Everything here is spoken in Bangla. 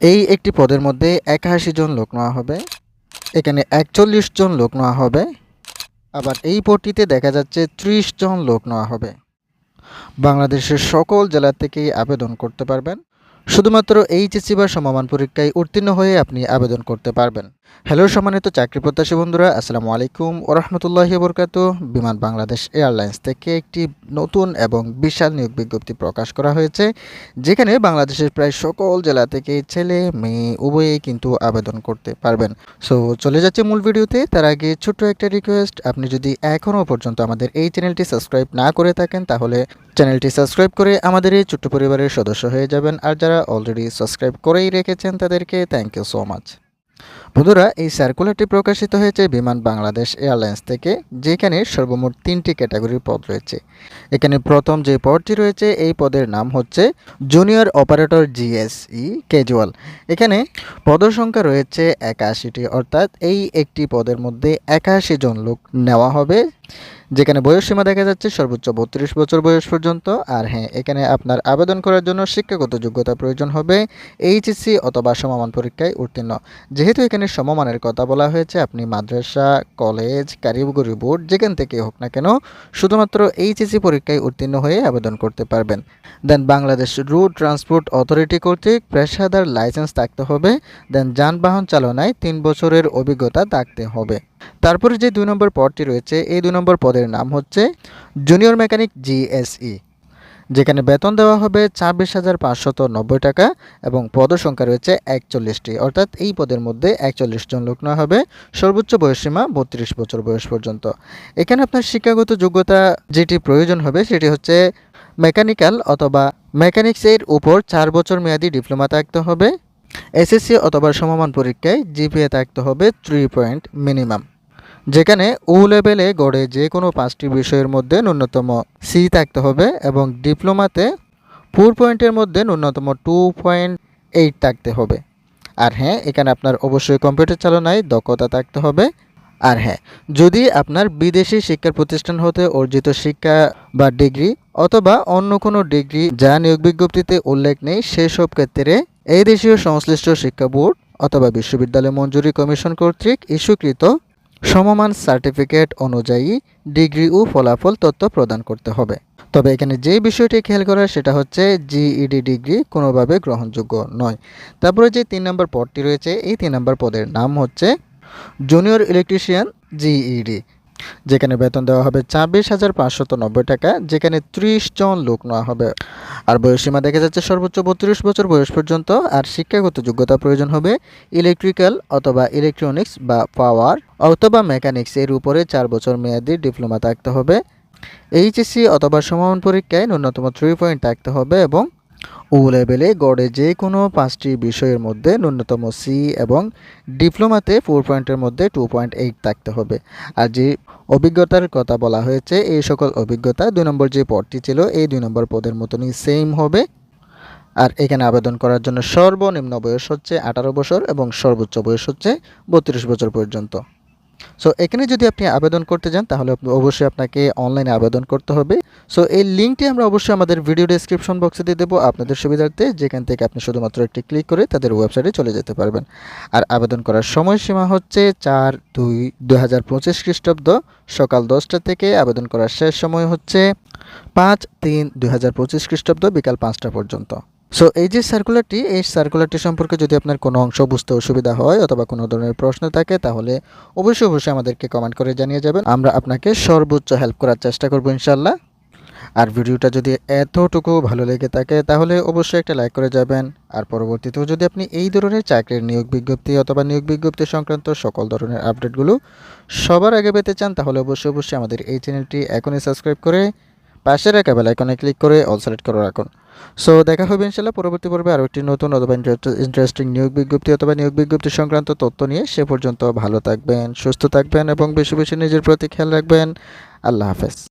এই একটি পদের মধ্যে একাশি জন লোক নেওয়া হবে, এখানে একচল্লিশ জন লোক নেওয়া হবে, আবার এই পদটিতে দেখা যাচ্ছে ত্রিশ জন লোক নেওয়া হবে। বাংলাদেশের সকল জেলা থেকেই আবেদন করতে পারবেন। শুধুমাত্র এইচএসসি বা সমমান পরীক্ষায় উত্তীর্ণ হয়ে আপনি আবেদন করতে পারবেন। হ্যালো সম্মানিত চাকরি প্রত্যাশী বন্ধুরা, আসসালামু আলাইকুম ওরহমতুল্লাহি বরকাত বিমান বাংলাদেশ এয়ারলাইন্স থেকে একটি নতুন এবং বিশাল নিয়োগ বিজ্ঞপ্তি প্রকাশ করা হয়েছে, যেখানে বাংলাদেশের প্রায় সকল জেলা থেকে ছেলে, মেয়ে, উভয়েই কিন্তু আবেদন করতে পারবেন। সো চলে যাচ্ছে মূল ভিডিওতে। তার আগে ছোট্ট একটা রিকোয়েস্ট আপনি যদি এখনও পর্যন্ত আমাদের এই চ্যানেলটি সাবস্ক্রাইব না করে থাকেন, তাহলে চ্যানেলটি সাবস্ক্রাইব করে আমাদের এই ছোট্ট পরিবারের সদস্য হয়ে যাবেন। আর যারা অলরেডি সাবস্ক্রাইব করেই রেখেছেন তাদেরকে থ্যাংক ইউ সো মাচ বন্ধুরা, এই সার্কুলারটি প্রকাশিত হয়েছে বিমান বাংলাদেশ এয়ারলাইন্স থেকে, যেখানে সর্বমোট তিনটি ক্যাটাগরির পদ রয়েছে। এখানে প্রথম যে পদটি রয়েছে, এই পদের নাম হচ্ছে জুনিয়র অপারেটর জিএসই ক্যাজুয়াল এখানে পদসংখ্যা রয়েছে একাশিটি, অর্থাৎ এই একটি পদের মধ্যে একাশি জন লোক নেওয়া হবে। যেখানে বয়সসীমা দেখা যাচ্ছে সর্বোচ্চ বত্রিশ বছর বয়স পর্যন্ত। আর হ্যাঁ এখানে আপনার আবেদন করার জন্য শিক্ষাগত যোগ্যতা প্রয়োজন হবে এইচএসসি অথবা সমমান পরীক্ষায় উত্তীর্ণ। যেহেতু এখানে সমমানের কথা বলা হয়েছে, আপনি মাদ্রাসা, কলেজ, কারিগরি বোর্ড যেখান থেকে হোক না কেন শুধুমাত্র এইচএসসি পরীক্ষায় উত্তীর্ণ হয়ে আবেদন করতে পারবেন। Then Bangladesh road transport authority কর্তৃক পেশাদার লাইসেন্স থাকতে হবে। দেন যানবাহন চালনায় তিন বছরের অভিজ্ঞতা থাকতে হবে। তারপরে যে দুই নম্বর পদটি রয়েছে, এই দুই নম্বর পদের নাম হচ্ছে জুনিয়র মেকানিক জিএসই যেখানে বেতন দেওয়া হবে ছাব্বিশ হাজার পাঁচশত নব্বই টাকা এবং পদসংখ্যা রয়েছে একচল্লিশটি। অর্থাৎ এই পদের মধ্যে একচল্লিশ জন লোক নেওয়া হবে, সর্বোচ্চ বয়সসীমা বত্রিশ বছর বয়স পর্যন্ত। এখানে আপনার শিক্ষাগত যোগ্যতা যেটি প্রয়োজন হবে সেটি হচ্ছে মেকানিক্যাল অথবা মেকানিক্সের উপর চার বছর মেয়াদি ডিপ্লোমা থাকতে হবে, এসএসসি অথবা সমমান পরীক্ষায় জিপিএ থাকতে হবে থ্রি পয়েন্ট মিনিমাম যেখানে ও লেভেলে গড়ে যে কোনো পাঁচটি বিষয়ের মধ্যে ন্যূনতম সি থাকতে হবে এবং ডিপ্লোমাতে ফোর পয়েন্টের মধ্যে ন্যূনতম টু পয়েন্ট এইট থাকতে হবে। আর হ্যাঁ এখানে আপনার অবশ্যই কম্পিউটার চালনায় দক্ষতা থাকতে হবে। আর হ্যাঁ যদি আপনার বিদেশি শিক্ষা প্রতিষ্ঠান হতে অর্জিত শিক্ষা বা ডিগ্রি অথবা অন্য কোনো ডিগ্রি যা নিয়োগ বিজ্ঞপ্তিতে উল্লেখ নেই, সেসব ক্ষেত্রে এই দেশীয় সংশ্লিষ্ট শিক্ষা বোর্ড অথবা বিশ্ববিদ্যালয় মঞ্জুরি কমিশন কর্তৃক ইস্যুকৃত সমমান সার্টিফিকেট অনুযায়ী ডিগ্রি ও ফলাফল তথ্য প্রদান করতে হবে। তবে এখানে যে বিষয়টি খেয়াল করা সেটা হচ্ছে জিইডি ডিগ্রি কোনোভাবে গ্রহণযোগ্য নয়। তারপরে যে তিন নম্বর পদটি রয়েছে, এই তিন নম্বর পদের নাম হচ্ছে জুনিয়র ইলেকট্রিশিয়ান জিইডি যেখানে বেতন দেওয়া হবে ছাব্বিশ হাজার পাঁচশত নব্বই টাকা, যেখানে ত্রিশ জন লোক নেওয়া হবে। আর বয়সসীমা দেখা যাচ্ছে সর্বোচ্চ বত্রিশ বছর বয়স পর্যন্ত, আর শিক্ষাগত যোগ্যতা প্রয়োজন হবে ইলেকট্রিক্যাল অথবা ইলেকট্রনিক্স বা পাওয়ার অথবা মেকানিক্স। এর উপরে চার বছর মেয়াদি ডিপ্লোমা থাকতে হবে। এইচএসসি অথবা সমান পরীক্ষায় ন্যূনতম থ্রি পয়েন্ট থাকতে হবে এবং ও লেভেলে গড়ে যে কোনো পাঁচটি বিষয়ের মধ্যে ন্যূনতম সি এবং ডিপ্লোমাতে ফোর পয়েন্টের মধ্যে টু পয়েন্ট এইট থাকতে হবে। আর যে অভিজ্ঞতার কথা বলা হয়েছে এই সকল অভিজ্ঞতা দুই নম্বর যে পদটি ছিল, এই দুই নম্বর পদের মতনই সেম হবে। আর এখানে আবেদন করার জন্য সর্বনিম্ন বয়স হচ্ছে আঠারো বছর এবং সর্বোচ্চ বয়স হচ্ছে বত্রিশ বছর পর্যন্ত। সো এখানে যদি আপনি আবেদন করতে যান, তাহলে অবশ্যই আপনাকে অনলাইনে আবেদন করতে হবে। সো এই লিঙ্কটি আমরা অবশ্যই আমাদের ভিডিও ডেসক্রিপশন বক্সে দিয়ে দেবো। আপনাদের সুবিধার্থে যেখান থেকে আপনি শুধুমাত্র একটি ক্লিক করে তাদের ওয়েবসাইটে চলে যেতে পারবেন। আর আবেদন করার সময়সীমা হচ্ছে চার দুই দু হাজার পঁচিশ খ্রিস্টাব্দ সকাল দশটা থেকে আবেদন করার শেষ সময় হচ্ছে পাঁচ তিন দুই হাজার পঁচিশ খ্রিস্টাব্দ বিকাল পাঁচটা পর্যন্ত। সো এই যে সার্কুলারটি এই সার্কুলারটি সম্পর্কে যদি আপনার কোনো অংশ বুঝতে অসুবিধা হয় অথবা কোনো ধরনের প্রশ্ন থাকে, তাহলে অবশ্যই অবশ্যই আমাদেরকে কমেন্ট করে জানিয়ে যাবেন। আমরা আপনাকে সর্বোচ্চ হেল্প করার চেষ্টা করব ইনশাল্লাহ আর ভিডিওটা যদি এতটুকু ভালো লেগে থাকে, তাহলে অবশ্যই একটা লাইক করে যাবেন। আর পরবর্তীতেও যদি আপনি এই ধরনের চাকরির নিয়োগ বিজ্ঞপ্তি অথবা নিয়োগ বিজ্ঞপ্তি সংক্রান্ত সকল ধরনের আপডেটগুলো সবার আগে পেতে চান, তাহলে অবশ্যই অবশ্যই আমাদের এই চ্যানেলটি এখনই সাবস্ক্রাইব করে পাশে একা বেল আইকনে ক্লিক করে অল সিলেক্ট করে রাখুন। সো দেখা হবে ইনশাল্লাহ পরবর্তী পর্বে আরও একটি নতুন অথবা ইন্টারেস্টিং নিয়োগ বিজ্ঞপ্তি অথবা নিয়োগ বিজ্ঞপ্তি সংক্রান্ত তথ্য নিয়ে। সে পর্যন্ত ভালো থাকবেন, সুস্থ থাকবেন এবং বেশি বেশি নিজের প্রতি খেয়াল রাখবেন। আল্লাহ হাফেজ।